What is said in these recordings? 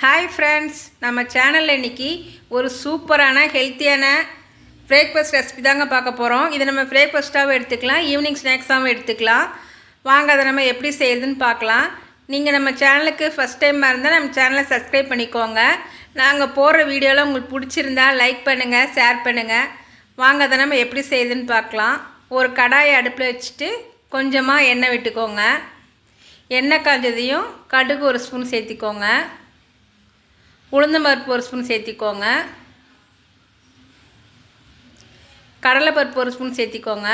Hi friends நம்ம சேனலில் இன்றைக்கி ஒரு சூப்பரான ஹெல்த்தியான பிரேக்ஃபாஸ்ட் ரெசிபி தாங்க பார்க்க போகிறோம் இதை நம்ம பிரேக்ஃபாஸ்ட்டாகவும் எடுத்துக்கலாம் ஈவினிங் ஸ்நாக்ஸாகவும் எடுத்துக்கலாம். வாங்க அதை நம்ம எப்படி செய்யுதுன்னு பார்க்கலாம். நீங்கள் நம்ம சேனலுக்கு ஃபஸ்ட் டைமாக இருந்தால் நம்ம சேனலை சப்ஸ்கிரைப் பண்ணிக்கோங்க. நாங்கள் போடுற வீடியோலாம் உங்களுக்கு பிடிச்சிருந்தா லைக் பண்ணுங்கள் ஷேர் பண்ணுங்கள் வாங்க அதை நம்ம எப்படி செய்யுதுன்னு பார்க்கலாம். ஒரு கடாயை அடுப்பில் வச்சுட்டு கொஞ்சமாக எண்ணெய் விட்டுக்கோங்க. எண்ணெய் காஞ்சதையும் கடுகு ஒரு ஸ்பூன் சேர்த்திக்கோங்க. உளுந்தம்பருப்பு ஒரு ஸ்பூன் சேர்த்திக்கோங்க. கடலைப்பருப்பு ஒரு ஸ்பூன் சேர்த்திக்கோங்க.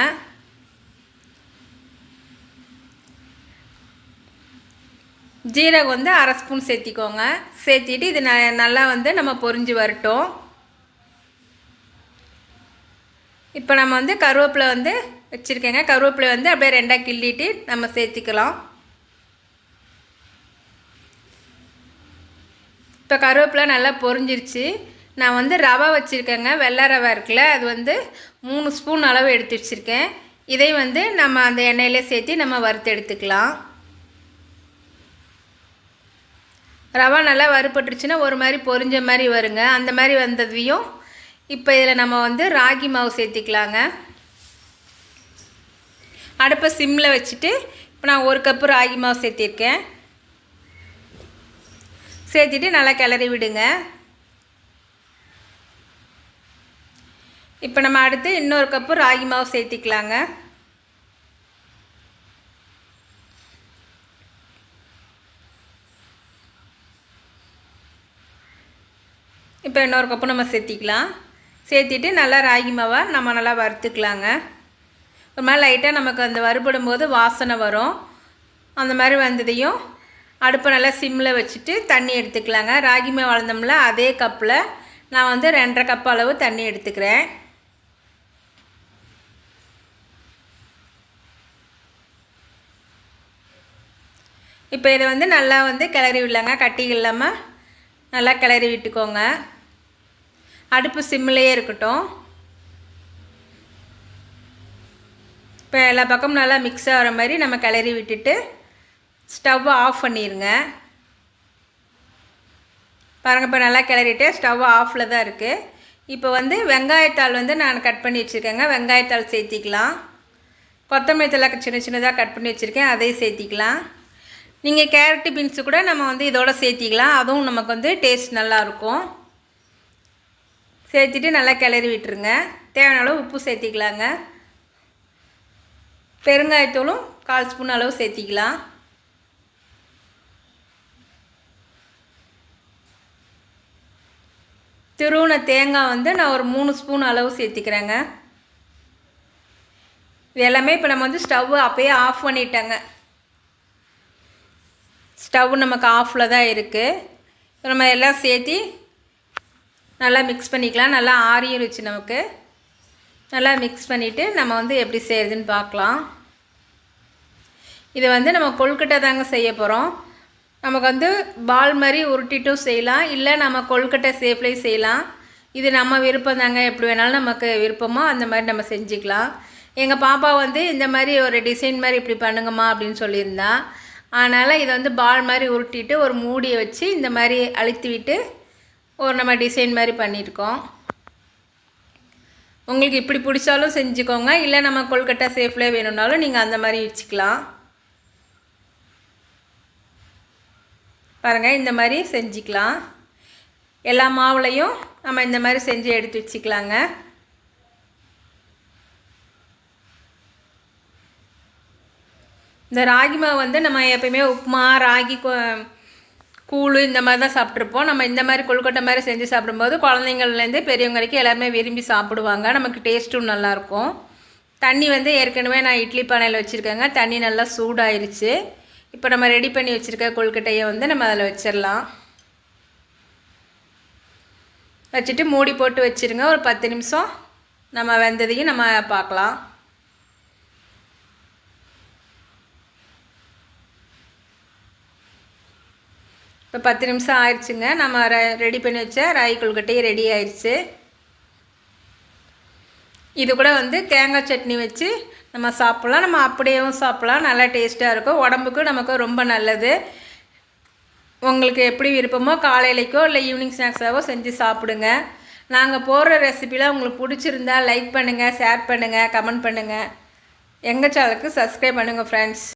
ஜீரகம் வந்து அரை ஸ்பூன் சேர்த்திக்கோங்க. சேர்த்திட்டு இது ந நல்லா வந்து நம்ம பொரிஞ்சு வரட்டும். இப்போ நம்ம வந்து கருவேப்பிலை வந்து வச்சுருக்கேங்க. கருவேப்பிலை வந்து அப்படியே ரெண்டாக கிள்ளிட்டு நம்ம சேர்த்திக்கலாம். இப்போ கருவேப்பிலை நல்லா பொரிஞ்சிருச்சு. நான் வந்து ரவை வச்சுருக்கேங்க வெள்ளை ரவை இருக்குல்ல அது வந்து மூணு ஸ்பூன் அளவு எடுத்து வச்சுருக்கேன். இதை வந்து நம்ம அந்த எண்ணெயிலே சேர்த்து நம்ம வறுத்து எடுத்துக்கலாம். ரவை நல்லா வறுபட்டுருச்சுன்னா ஒரு மாதிரி பொரிஞ்ச மாதிரி வருங்க. அந்த மாதிரி வந்ததையும் இப்போ இதில் நம்ம வந்து ராகி மாவு சேர்த்திக்கலாங்க. அடுப்பை சிம்மில் வச்சுட்டு இப்போ நான் ஒரு கப்பு ராகி மாவு சேர்த்திருக்கேன். சேர்த்துட்டு நல்லா கிளறி விடுங்க. இப்போ நம்ம அடுத்து இன்னொரு கப்பு ராகி மாவு சேர்த்திக்கலாங்க இப்போ இன்னொரு கப்பு நம்ம சேர்த்திக்கலாம் சேர்த்திட்டு நல்லா ராகி மாவை நம்ம நல்லா வறுத்துக்கலாங்க. ஒரு மாதிரி லைட்டாக நமக்கு அந்த வறுபடும் போது வாசனை வரும். அந்த மாதிரி வந்ததையும் அடுப்பை நல்லா சிம்மில் வச்சுட்டு தண்ணி எடுத்துக்கலாங்க. ராகி மாவு வளர்ந்தோம்ல அதே கப்பில் நான் வந்து ரெண்டரை கப் அளவு தண்ணி எடுத்துக்கிறேன். இப்போ இதை வந்து நல்லா வந்து கிளறி விடலாங்க. கட்டி இல்லாமல் நல்லா கிளறி விட்டுக்கோங்க. அடுப்பு சிம்மிலேயே இருக்கட்டும். இப்போ எல்லா பக்கமும் நல்லா மிக்ஸ் ஆகிற மாதிரி நம்ம கிளறி விட்டுட்டு ஸ்டவ்வை ஆஃப் பண்ணிடுங்க பாருங்கள் இப்போ நல்லா கிளறிட்டு ஸ்டவ் ஆஃபில் தான் இருக்குது இப்போ வந்து வெங்காயத்தாள் வந்து நான் கட் பண்ணி வச்சுருக்கேங்க. வெங்காயத்தாள் சேர்த்திக்கலாம். கொத்தமல்லி தலை சின்ன சின்னதாக கட் பண்ணி வச்சுருக்கேன். அதையும் சேர்த்திக்கலாம். நீங்கள் கேரட்டு பீன்ஸு கூட நம்ம வந்து இதோட சேர்த்திக்கலாம். அதுவும் நமக்கு வந்து டேஸ்ட் நல்லாயிருக்கும் சேர்த்துட்டு நல்லா கிளறி விட்டுருங்க. தேவையான அளவு உப்பு சேர்த்திக்கலாங்க. பெருங்காயத்தூளும் கால் ஸ்பூன் அளவு சேர்த்திக்கலாம். திருவுண தேங்காய் வந்து நான் ஒரு மூணு ஸ்பூன் அளவு சேர்த்திக்கிறேங்க. இது எல்லாமே இப்போ நம்ம வந்து ஸ்டவ் அப்போயே ஆஃப் பண்ணிட்டேங்க. ஸ்டவ் நமக்கு ஆஃபில் தான் இருக்குது நம்ம எல்லாம் சேர்த்தி நல்லா மிக்ஸ் பண்ணிக்கலாம். நல்லா ஆறியிருச்சு நமக்கு. நல்லா மிக்ஸ் பண்ணிவிட்டு நம்ம வந்து எப்படி செய்யுதுன்னு பார்க்கலாம். இதை வந்து நம்ம கொழுக்கட்டை தாங்க செய்ய போகிறோம் நமக்கு வந்து பால் மாதிரி உருட்டிட்டும் செய்யலாம். இல்லை நம்ம கொழுக்கட்டை சேஃப்லேயும் செய்யலாம். இது நம்ம விருப்பம் தாங்க. எப்படி வேணாலும் நமக்கு விருப்பமோ அந்த மாதிரி நம்ம செஞ்சுக்கலாம். எங்கள் பாப்பா வந்து இந்த மாதிரி ஒரு டிசைன் மாதிரி இப்படி பண்ணுங்கம்மா அப்படின்னு சொல்லியிருந்தா. அதனால் இதை வந்து பால் மாதிரி உருட்டிட்டு ஒரு மூடியை வச்சு இந்த மாதிரி அழுத்தி விட்டு ஒரு நம்ம டிசைன் மாதிரி பண்ணியிருக்கோம். உங்களுக்கு இப்படி பிடிச்சாலும் செஞ்சுக்கோங்க. இல்லை நம்ம கொல்கட்டை சேஃப்லேயே வேணும்னாலும் நீங்கள் அந்த மாதிரி வச்சுக்கலாம். பாருங்கள் இந்த மாதிரி செஞ்சுக்கலாம். எல்லா மாவுலையும் நம்ம இந்த மாதிரி செஞ்சு எடுத்து வச்சுக்கலாங்க. இந்த ராகி மாவு வந்து நம்ம எப்பயுமே உப்புமா ராகி கூழ் இந்த மாதிரி தான் சாப்பிட்ருப்போம் நம்ம இந்த மாதிரி கொழுக்கட்டை மாதிரி செஞ்சு சாப்பிடும்போது குழந்தைங்கள்லேருந்து பெரியவங்க வரைக்கும் எல்லாருமே விரும்பி சாப்பிடுவாங்க. நமக்கு டேஸ்ட்டும் நல்லாயிருக்கும். தண்ணி வந்து ஏற்கனவே நான் இட்லி பானையில் வச்சுருக்கேங்க. தண்ணி நல்லா சூடாயிருச்சு. இப்போ நம்ம ரெடி பண்ணி வச்சுருக்க கொழுக்கட்டையை வந்து நம்ம அதில் வச்சிடலாம் வச்சுட்டு மூடி போட்டு வச்சுருங்க. ஒரு பத்து நிமிஷம் நம்ம வெந்ததையும் நம்ம பார்க்கலாம். இப்போ பத்து நிமிஷம் ஆயிடுச்சுங்க. நம்ம ரெடி பண்ணி வச்ச ராகி கொழுக்கட்டையும் ரெடி ஆயிடுச்சு. இது கூட வந்து தேங்காய் சட்னி வச்சு நம்ம சாப்பிட்லாம். நம்ம அப்படியேவும் சாப்பிட்லாம். நல்லா டேஸ்ட்டாக இருக்கும். உடம்புக்கு நமக்கு ரொம்ப நல்லது. உங்களுக்கு எப்படி விருப்பமோ காலையிலைக்கோ இல்லை ஈவினிங் ஸ்நாக்ஸாவோ செஞ்சு சாப்பிடுங்க. நாங்கள் போடுற ரெசிபிலாம் உங்களுக்கு பிடிச்சிருந்தா லைக் பண்ணுங்கள் ஷேர் பண்ணுங்கள் கமெண்ட் பண்ணுங்கள் எங்கள் சேனலுக்கு சப்ஸ்கிரைப் பண்ணுங்கள் ஃப்ரெண்ட்ஸ்